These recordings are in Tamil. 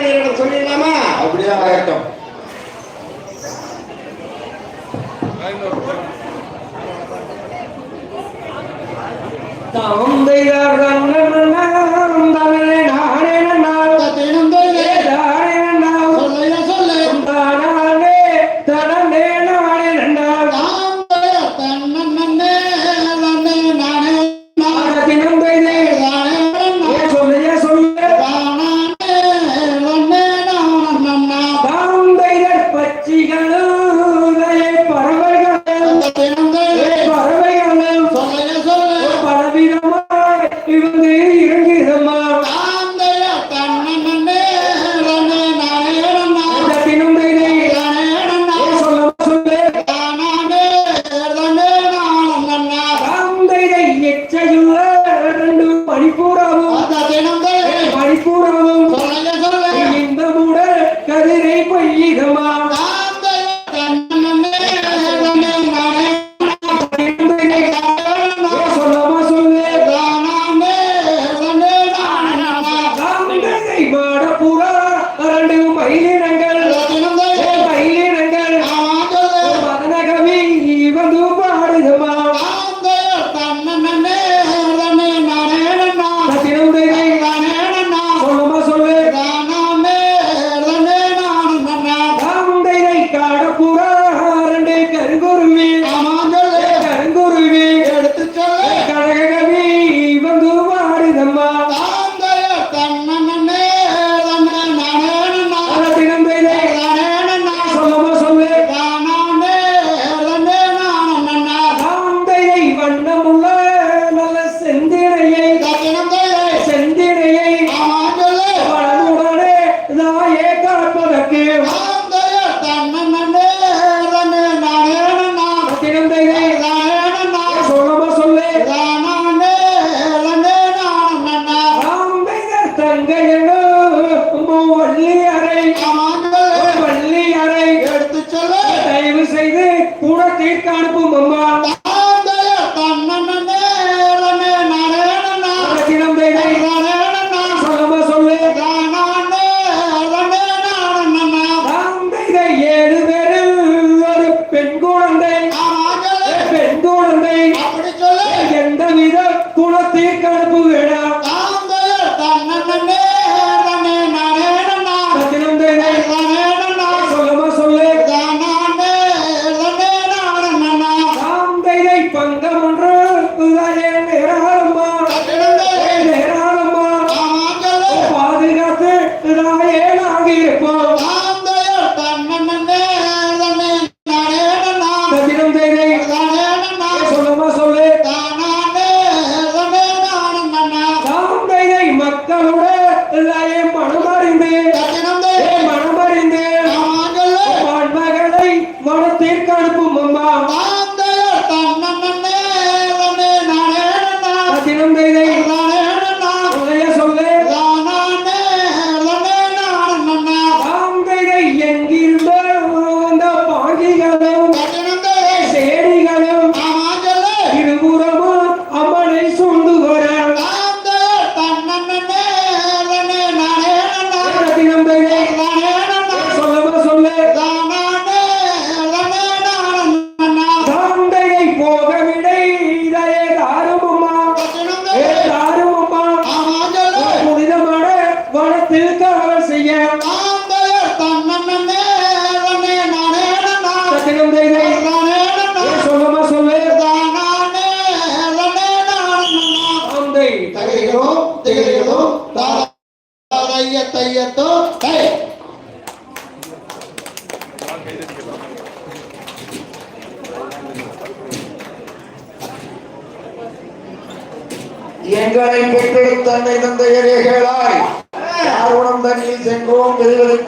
tiene razón mi mamá. Olvídate esto. ¿Dónde irá Allah. नेर्काणपु मम्म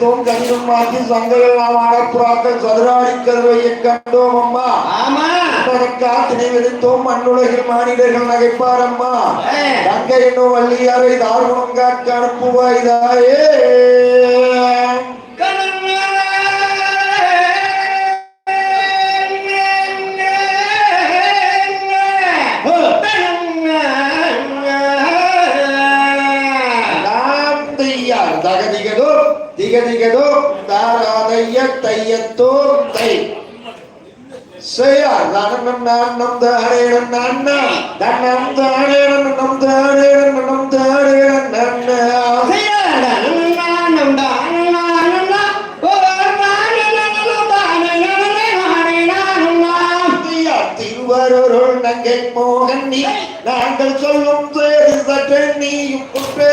நினைத்தோம் கடிதமாக்கி சங்கெல்லாம் ஆடப்புறாக்கள் சதுராடி கருவையை கண்டோம் அம்மா. காத்தினை விதித்தோம் மண்ணுலகில் மாநிலர்கள் நகைப்பாரம்மா தங்கை என்னும் வள்ளியாரை தார்மம் காக்க அனுப்புவாய்தாயே. திகதிகதோ தாராதைய தையத்தோ தை. செய்யார். தனம் நான் நம் திருவருள் நங்கை மோகன் நாங்கள் சொல்லும் நீயும் குற்றே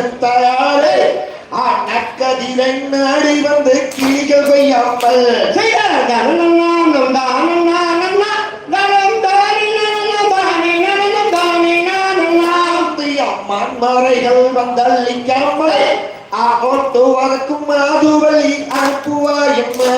கருத்தாயாரே நக்கதிரடி வந்து கிளிகை அம்பல் செய்யாதான் மண்மறைகள் வந்தள்ளிக்காமல் ஆகோட்டுவதற்கும் மாதுவழி அனுப்புவாய் என்று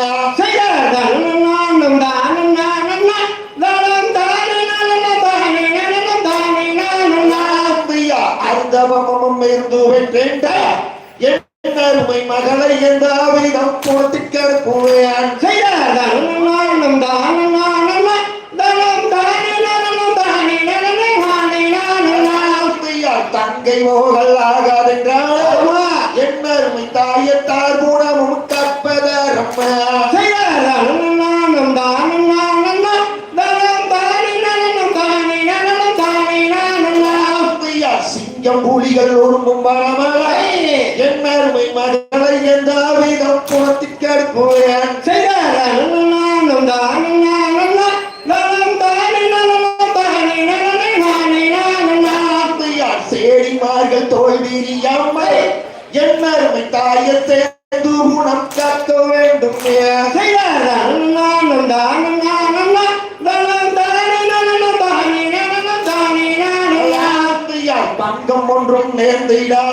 الحمد لله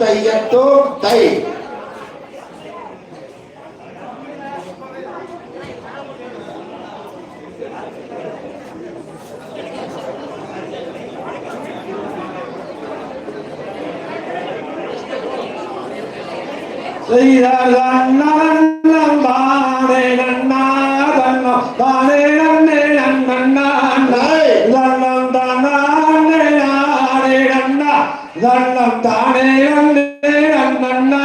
y நான் தானே அண்ணன் அண்ணா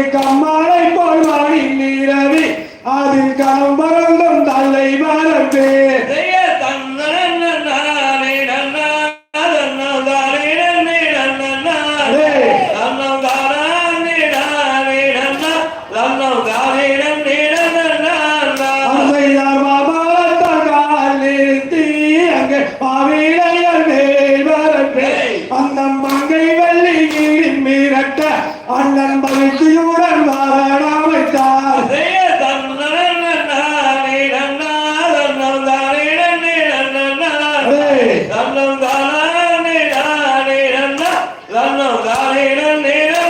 Chega mais. காலையில நேரம்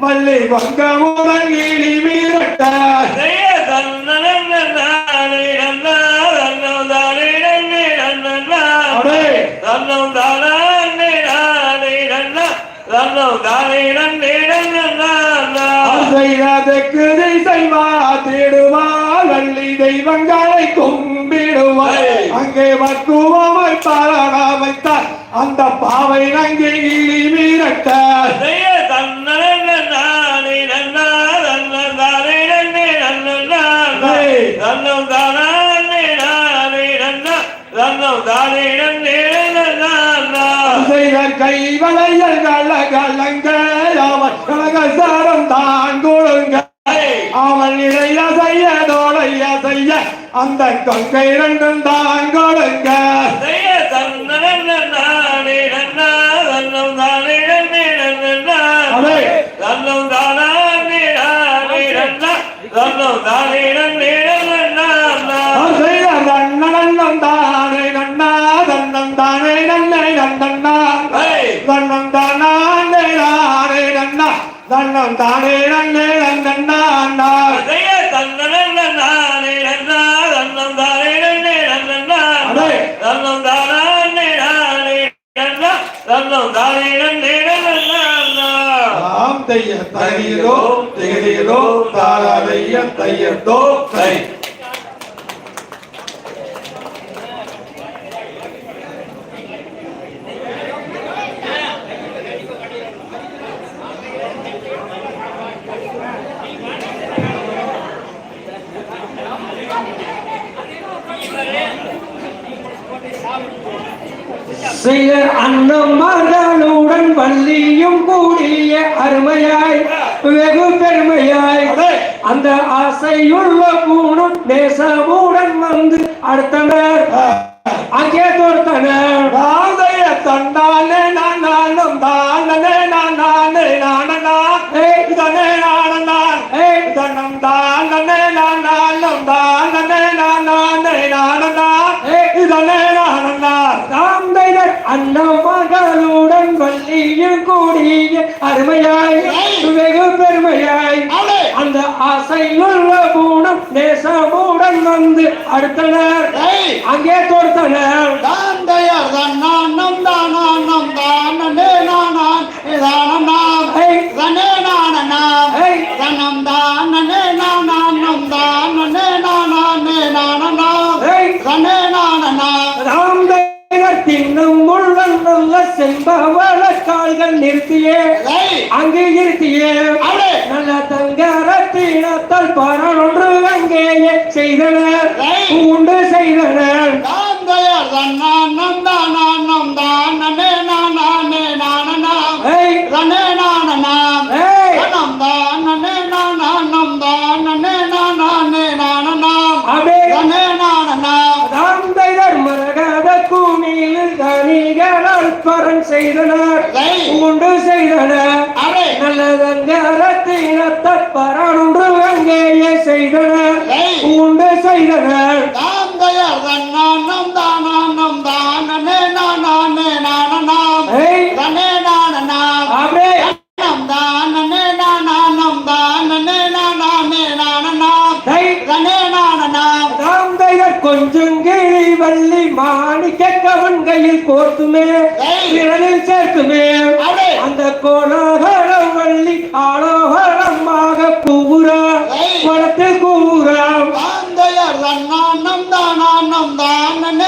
வள்ளி வங்கமுடன் கிளி மீறட்டார் தன்னம் தானே நானே நன்னா தன்னம் தானே நன்னே நன்னா ஆசையாதற்கு திசை மாத்திடுவார் வள்ளி தெய்வங்களை கும்பிடுவார் அங்கே மக்குவமை பாராண வைத்தார். அந்த பாவை நங்கை மீறட்டார் ஜெய தன்னம் தானே தன்னம் தானே நன்னே நன்னா ஆசையார் கை வளையல் கல கலங்க அவன் கலக சாரம் தான் கொடுங்க. அவன் இளைய செய்ய தோளைய செய்ய அந்த கொங்கை ரெண்டும் தான் கொடுங்க. தன்னம் தானே தன்னம் தானே நானே நன்னா தன்னம் தானே நன்னே நன்னண்ணா அண்ணா ஜெய தன்னன நானே நன்னா தன்னம் தானே நன்னே நன்னா தன்னம் தானே நானே நன்னா தன்னம் தானே நன்னே நன்னா ஆம் தைய தையதோ தை சில அன்னமர்களுடன் வள்ளியும் கூடிய அருமையாய் வெகு பெருமையாய். அந்த ஆசையுள்ள பூணும் நேசமுடன் வந்து அடுத்தனர். அங்கே தோர்த்தனர் ராதைய தண்டானே நான் நானும் தானே நான் நானே நானனா இதனே நானனான். தனம் தானே நான் நானும் தானே நான். தாந்தையர் அன்னமகளுடன் வள்ளியும் கூடிய அருமையாய் வெகு பெருமையாய். அந்த ஆசையுள்ள பூணும் நேசமுடன் வந்து அடுத்தனர். அங்கே தோர்த்தனர் தாந்தையர் தன்னானம் தானானம் தானே நானான் இதானம் ஏய், தனே நானனாம் ஏய், தனம் தானே நானானம் தானே செம்பவள கால்கள் நிறுத்தியே அங்கே இருத்தியே நல்ல தங்கரத்தினத்தால் பரனொன்று அங்கேயே செய்தனர் உண்டு செய்தனர் ஏய், ஏய், அபே தாந்தையர் மரகத கூனியில் தனிகளால் பரன் செய்தனர். உண்டு செய்தனர் நல்லதங்கரத்தினத்தால் பரனொன்று அங்கேயே செய்தனர். உண்டு செய்தனர். ஏய், வள்ளி மாணிக்க கவன்கையில் கோர்த்துமே விரலில் சேர்த்துமே. அந்த கோலாகலம் வள்ளி ஆலோகரமாக கூவுறா. குளத்தில் கூவுறா. ஏய்,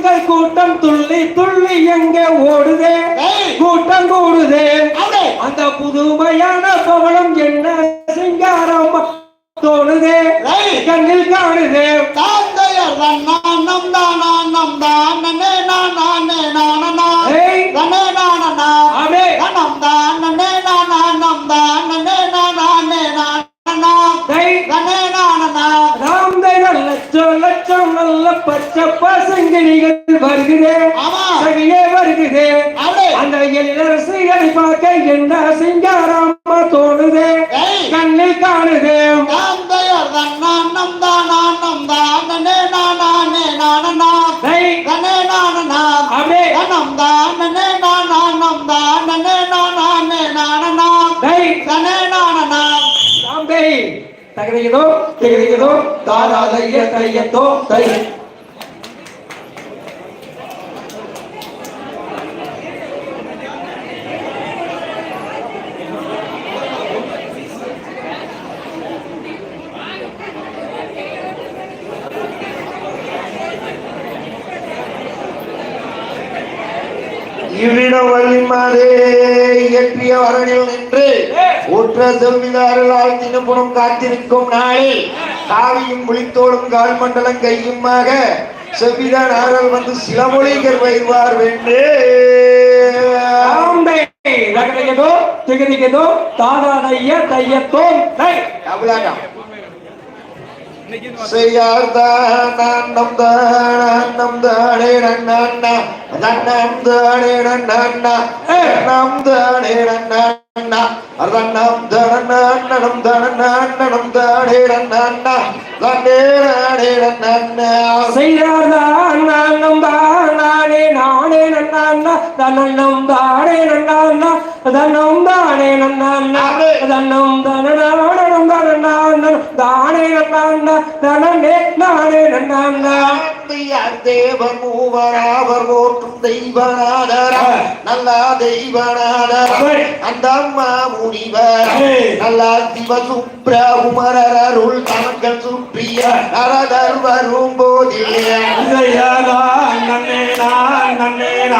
மான்கள் கூட்டம் துள்ளி துள்ளி எங்கே ஓடுதே? கூட்டம் கூடுதே. அந்த புதுமையான பவளம் என்ன சிங்காரம் தோணுதே? கண்ணில் காணுதே. ஏய் பச்சை பசங்கிளிகள் வருகிறே. சகியே வருகிறே. அந்த இளரசிகளை பார்க்க என்ன சிங்காரமா தோணுதே? கண்ணில் காணுதே. தகதியதோ தகதியதோ தாதா தைய தையத்தோ தை இயற்றிய வரணில் நின்று ஊற்ற செல்விதாரர்களால் தினப்புறம் காத்திருக்கும் நாளில் காவியும் புலித்தோடும் கால் மண்டலம் கையுமாக செவ்விதான் ஆறல் வந்து சில மொழிகள் வைவார் வென்று. சாம்பே தகதியதோ தகதியதோ தாதா தைய தையத்தோ தை அவ்வளோதான் தானே நன்னா நன்னம் தானே நன்னா நம் தானே நன்னா அர்ணம் தனநம் தனநம் தானே நன்னா தன்னே நானே செய்தார்தான் நானும் தானே நானே நன்னா தன்னம் தானே நன்னா தன்னம் தானே நன்னா தன்னம் தனநாடனம் தனநாடனம் தானே நன்னா தனனே நானே நன்னா அம்பியார் தேவர் மூவராவர் போற்றும் தெய்வநாதரம் நல்ல தெய்வநாதரம் அந்த அம்மா முனிவர். நல்ல சிவ சுப்ரகுமரர் அருள் தமக்கள் சுற்றிய நரதர் வரும் போதிலே நன்னே நான் நன்னே